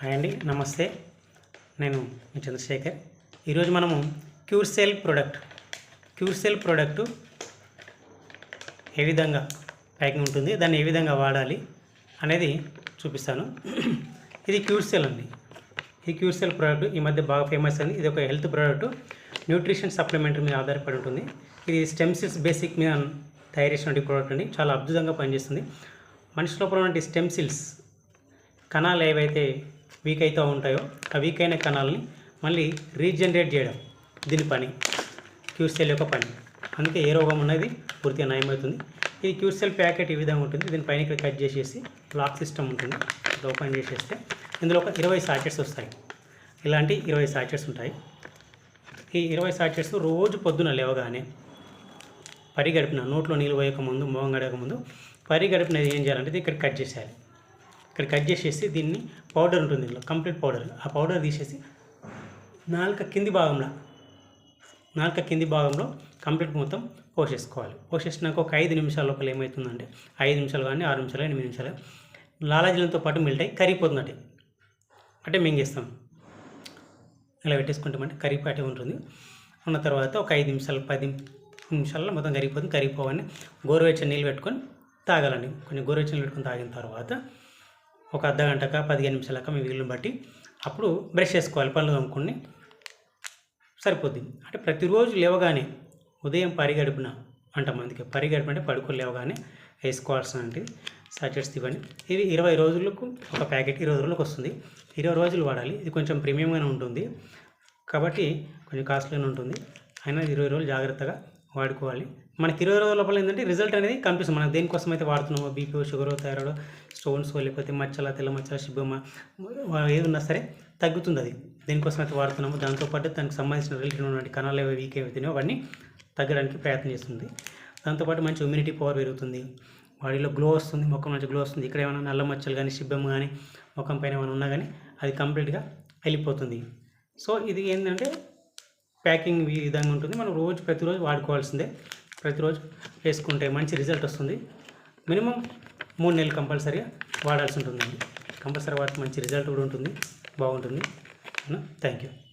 Hi అండి నమస్తే. నేను మీ చంద్రశేఖర్. ఈరోజు మనము క్యూర్సెల్ ప్రోడక్ట్ క్యూర్సెల్ ప్రోడక్ట్ ఏ విధంగా ప్యాకింగ్ ఉంటుంది దాన్ని ఏ విధంగా వాడాలి అనేది చూపిస్తాను. ఇది క్యూర్సెల్ అండి. ఈ క్యూర్సెల్ ప్రోడక్ట్ ఈ మధ్య బాగా ఫేమస్ అయింది. ఇది ఒక హెల్త్ ప్రోడక్ట్ న్యూట్రిషన్ సప్లిమెంట్ మీద ఆధారపడి ఉంటుంది. ఇది స్టెమ్సిల్స్ బేసిక్ మీద తయారు చేసినటువంటి ప్రోడక్ట్ అండి. చాలా అద్భుతంగా పనిచేస్తుంది. మనిషి లోపల ఉన్నటువంటి స్టెమ్సిల్స్ కణాలు ఏవైతే వీక్ అయితే ఉంటాయో ఆ వీక్ అయిన కణాలని మళ్ళీ రీజనరేట్ చేయడం. దీని పని. క్యూసెల్ యొక్క పని. అందుకే ఏ రోగం ఉన్నది పూర్తిగా నయమవుతుంది. ఈ క్యూసెల్ ప్యాకెట్ ఈ విధంగా ఉంటుంది. దీని పైన ఇక్కడ కట్ చేసేసి లాక్ సిస్టమ్ ఉంటుంది. ఓపెన్ చేసేస్తే ఇందులో ఒక ఇరవై సాచెట్స్ వస్తాయి. ఇలాంటి ఇరవై సాచెట్స్ ఉంటాయి. ఈ ఇరవై సాచెట్స్ రోజు పొద్దున లేవగానే పరిగడిపిన నోట్లో నీళ్ళు పోయక ముందు మోహం గడక ముందు పరిగడిపిన ఏం చేయాలంటే ఇక్కడ కట్ చేసేయాలి. ఇక్కడ కట్ చేసేసి దీన్ని పౌడర్ ఉంటుంది ఇందులో కంప్లీట్ పౌడర్ ఆ పౌడర్ తీసేసి నాలుక కింది భాగంలో నాలుక కింది భాగంలో కంప్లీట్ మొత్తం పోసేసుకోవాలి. పోసేసినాక ఒక ఐదు నిమిషాల లోపల ఏమవుతుందంటే ఐదు నిమిషాలు కానీ ఆరు నిమిషాలు ఎనిమిది నిమిషాలు లాలాజలంతో పాటు మిల్ట్ అయ్యి కరిగిపోతుందంటే అంటే మింగేస్తాం ఇలా పెట్టేసుకుంటామంటే కరిగిపాటి ఉంటుంది. ఉన్న తర్వాత ఒక ఐదు నిమిషాలు పది నిమిషాల్లో మొత్తం కరిగిపోతుంది. కరిగిపోవని గోరువెచ్చని నీళ్ళు పెట్టుకొని తాగాలండి. కొన్ని గోరువెచ్చని నీళ్ళు పెట్టుకొని తాగిన తర్వాత ఒక అర్ధ గంటక పదిహేను నిమిషాలక మీ వీలుని బట్టి అప్పుడు బ్రష్ చేసుకోవాలి పళ్ళు తోముకొని సరిపోద్ది. అంటే ప్రతిరోజు లేవగానే ఉదయం పరిగడుపున అంటాం అందుకే పరిగడుపు అంటే పడుకుని లేవగానే వేసుకోవాల్సినవి సాచెట్స్ ఇవ్వండి ఇది ఇరవై రోజులకు ఒక ప్యాకెట్ ఇరవై రోజులకు వస్తుంది. ఇరవై రోజులు వాడాలి. ఇది కొంచెం ప్రీమియంగానే ఉంటుంది. కాబట్టి కొంచెం కాస్ట్లీగానే ఉంటుంది. అయినా ఇరవై రోజులు జాగ్రత్తగా వాడుకోవాలి. మనకి ఇరవై రోజుల లోపల ఏంటంటే రిజల్ట్ అనేది కనిపిస్తుంది. మనం దేనికోసం అయితే వాడుతున్నామో బీపీ షుగర్ థైరాయిడ్ స్టోన్స్ లేకపోతే మచ్చల తెల్ల మచ్చల శుభమ ఏది ఉన్నా సరే తగ్గుతుంది అది. దేనికోసం అయితే వాడుతున్నామో దాంతోపాటు దానికి సంబంధించిన రిలేటెడ్ ఉన్నటువంటి కణాలు ఏవి వీక్ అవుతున్నాయో అవన్నీ తగ్గడానికి ప్రయత్నం చేస్తుంది. దాంతోపాటు మంచి ఇమ్యూనిటీ పవర్ పెరుగుతుంది. బాడీలో గ్లో వస్తుంది ముఖం మంచి గ్లో వస్తుంది. ఇక్కడ ఏమైనా నల్ల మచ్చలు కానీ శిబ్బం కానీ ముఖం పైన ఏమైనా ఉన్నా కానీ అది కంప్లీట్గా వెళ్ళిపోతుంది. సో ఇది ఏంటంటే ప్యాకింగ్ ఈ విధంగా ఉంటుంది. మనం రోజు ప్రతిరోజు వాడుకోవాల్సిందే. ప్రతిరోజు వేసుకుంటే మంచి రిజల్ట్ వస్తుంది. మినిమం మూడు నెలలు కంపల్సరీగా వాడాల్సి ఉంటుందండి. కంపల్సరీ వాడితే మంచి రిజల్ట్ కూడా ఉంటుంది. బాగుంటుంది. Thank you.